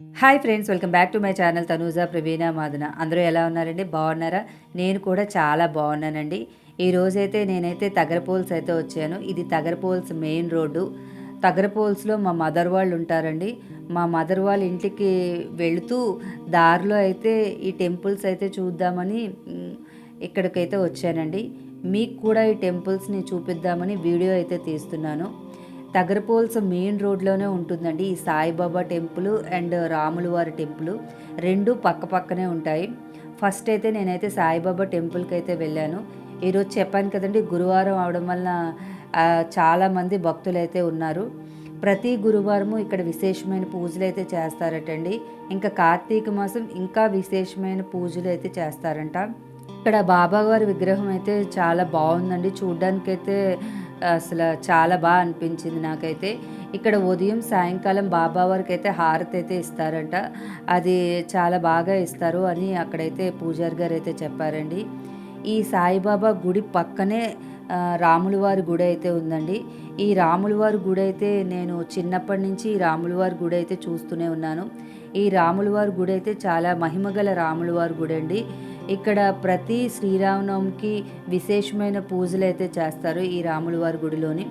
Hi friends welcome back to my channel Tanuja Praveena Madana అందరూ ఎలా ఉన్నారండి? బాగున్నారా? నేను కూడా చాలా బాగున్నానండి. ఈ రోజైతే నేనైతే తగరపోల్స్ అయితే వచ్చాను. ఇది తగరపోల్స్ మెయిన్ రోడ్డు తగరపోల్స్లో మా మదర్ వాళ్ళు ఉంటారండి. మా మదర్ వాళ్ళ ఇంటికి వెళుతూ దారిలో అయితే ఈ టెంపుల్స్ అయితే చూద్దామని ఇక్కడికైతే వచ్చానండి. మీకు కూడా ఈ టెంపుల్స్ని చూపిద్దామని వీడియో అయితే తీస్తున్నాను. తగరపోల్స్ మెయిన్ రోడ్లోనే ఉంటుందండి. ఈ సాయిబాబా టెంపుల్ అండ్ రాములవారి టెంపుల్ రెండు పక్క పక్కనే ఉంటాయి. ఫస్ట్ అయితే నేనైతే సాయిబాబా టెంపుల్కి అయితే వెళ్ళాను ఈరోజు చెప్పాను కదండి గురువారం అవడం వలన చాలామంది భక్తులు అయితే ఉన్నారు. ప్రతి గురువారము ఇక్కడ విశేషమైన పూజలు అయితే చేస్తారటండి. ఇంకా కార్తీక మాసం ఇంకా విశేషమైన పూజలు అయితే చేస్తారంట. ఇక్కడ బాబావారి విగ్రహం అయితే చాలా బాగుందండి. చూడ్డానికైతే అసలు చాలా బాగా అనిపించింది నాకైతే. ఇక్కడ ఉదయం సాయంకాలం బాబా వారికి అయితే హారతి అయితే ఇస్తారంట. అది చాలా బాగా ఇస్తారు అని అక్కడైతే పూజారి గారు అయితే చెప్పారండి. ఈ సాయిబాబా గుడి పక్కనే రాములవారి గుడి అయితే ఉందండి. ఈ రాములవారి గుడి అయితే నేను చిన్నప్పటి నుంచి ఈ రాములవారి గుడి అయితే చూస్తూనే ఉన్నాను. ఈ రాములవారి గుడి అయితే చాలా మహిమగల రాములవారి గుడి అండి ఇక్కడ ప్రతి శ్రీరామనవమికి విశేషమైన పూజలు అయితే చేస్తారు ఈ రాములవారి గుడిలోని.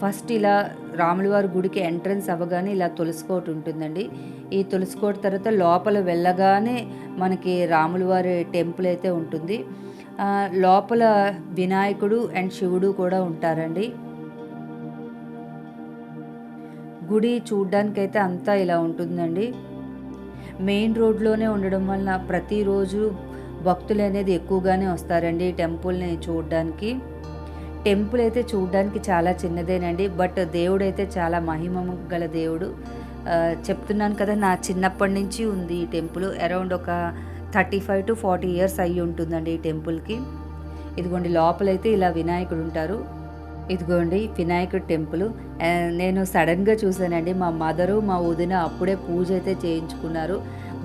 ఫస్ట్ ఇలా రాములవారి గుడికి ఎంట్రన్స్ అవ్వగానే ఇలా తులసికోట ఉంటుందండి. ఈ తులసికోట తర్వాత లోపల వెళ్ళగానే మనకి రాములవారి టెంపుల్ అయితే ఉంటుంది. లోపల వినాయకుడు అండ్ శివుడు కూడా ఉంటారండి. గుడి చూడ్డానికైతే అంతా ఇలా ఉంటుందండి. మెయిన్ రోడ్లోనే ఉండడం వలన ప్రతిరోజు భక్తులు అనేది ఎక్కువగానే వస్తారండి టెంపుల్ని చూడడానికి. టెంపుల్ అయితే చూడడానికి చాలా చిన్నదేనండి బట్ దేవుడు అయితే చాలా మహిమ గల దేవుడు. చెప్తున్నాను కదా నా చిన్నప్పటి నుంచి ఉంది ఈ టెంపుల్. అరౌండ్ ఒక thirty five to forty years అయ్యి ఉంటుందండి ఈ టెంపుల్కి. ఇదిగోండి లోపలైతే ఇలా వినాయకుడు ఉంటారు. ఇదిగోండి వినాయకుడు టెంపుల్. నేను సడన్గా చూశానండి మా మదరు మా వదిన అప్పుడే పూజ అయితే చేయించుకున్నారు.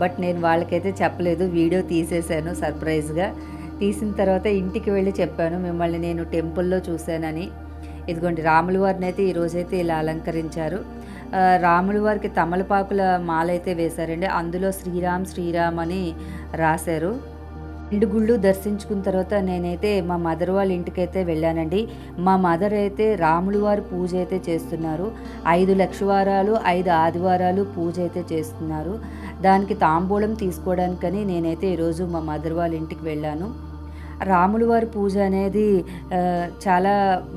బట్ నేను వాళ్ళకైతే చెప్పలేదు. వీడియో తీసేశాను సర్ప్రైజ్గా. తీసిన తర్వాత ఇంటికి వెళ్ళి చెప్పాను. మిమ్మల్ని నేను టెంపుల్లో చూశానని. ఇదిగోండి రాముల వారిని అయితే ఈరోజైతే ఇలా అలంకరించారు. రాముల వారికి తమలపాకుల మాలైతే వేశారండి. అందులో శ్రీరామ్ శ్రీరామ్ అని రాశారు. రెండు గుళ్ళు దర్శించుకున్న తర్వాత నేనైతే మా మదర్ వాళ్ళ ఇంటికైతే వెళ్ళానండి. మా మదర్ అయితే రాములు వారి పూజ అయితే చేస్తున్నారు. ఐదు లక్షవారాలు ఐదు ఆదివారాలు పూజ అయితే చేస్తున్నారు. దానికి తాంబూలం తీసుకోవడానికని నేనైతే ఈరోజు మా మదర్ వాళ్ళ ఇంటికి వెళ్ళాను. రాములు వారి పూజ అనేది చాలా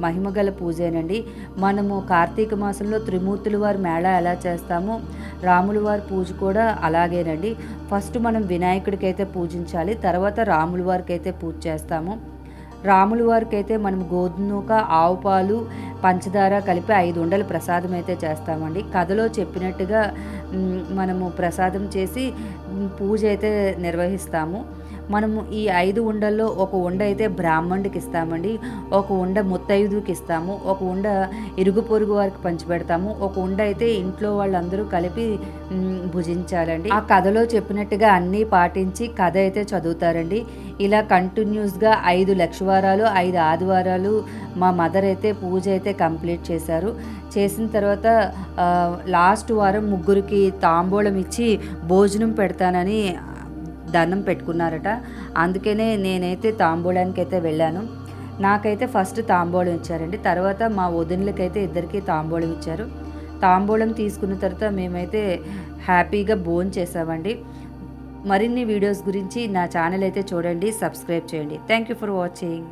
మహిమగల పూజేనండి. మనము కార్తీక మాసంలో త్రిమూర్తుల వారి మేళ ఎలా చేస్తామో రాములు వారి పూజ కూడా అలాగేనండి. ఫస్ట్ మనం వినాయకుడికి అయితే పూజించాలి తర్వాత రాముల వారికి అయితే పూజ చేస్తాము. రాముల వారికి అయితే మనం గోధుమూక ఆవు పాలు పంచదార కలిపి ఐదు ఉండలు ప్రసాదం అయితే చేస్తామండి. కథలో చెప్పినట్టుగా మనము ప్రసాదం చేసి పూజ అయితే నిర్వహిస్తాము. మనము ఈ ఐదు ఉండల్లో ఒక ఉండ అయితే బ్రాహ్మణుడికి ఇస్తామండి ఒక ఉండ ముత్తైదుకి ఇస్తాము ఒక ఉండ ఇరుగు పొరుగు వారికి పంచిపెడతాము ఒక ఉండ అయితే ఇంట్లో వాళ్ళందరూ కలిపి భుజించాలండి. ఆ కథలో చెప్పినట్టుగా అన్నీ పాటించి కథ అయితే చదువుతారండి. ఇలా కంటిన్యూస్గా ఐదు లక్షవారాలు ఐదు ఆదివారాలు మా మదర్ అయితే పూజ అయితే కంప్లీట్ చేశారు. చేసిన తర్వాత లాస్ట్ వారం ముగ్గురికి తాంబూలం ఇచ్చి భోజనం పెడతానని దండం పెట్టుకున్నారట. అందుకనే నేనైతే తాంబూలానికి అయితే వెళ్ళాను. నాకైతే ఫస్ట్ తాంబూలం ఇచ్చారండి. తర్వాత మా వదినలకైతే ఇద్దరికి తాంబూలం ఇచ్చారు. తాంబూలం తీసుకున్న తర్వాత మేమైతే హ్యాపీగా భోజనం చేసామండి. మరిన్ని వీడియోస్ గురించి నా ఛానల్ అయితే చూడండి సబ్స్క్రైబ్ చేయండి. Thank you for watching.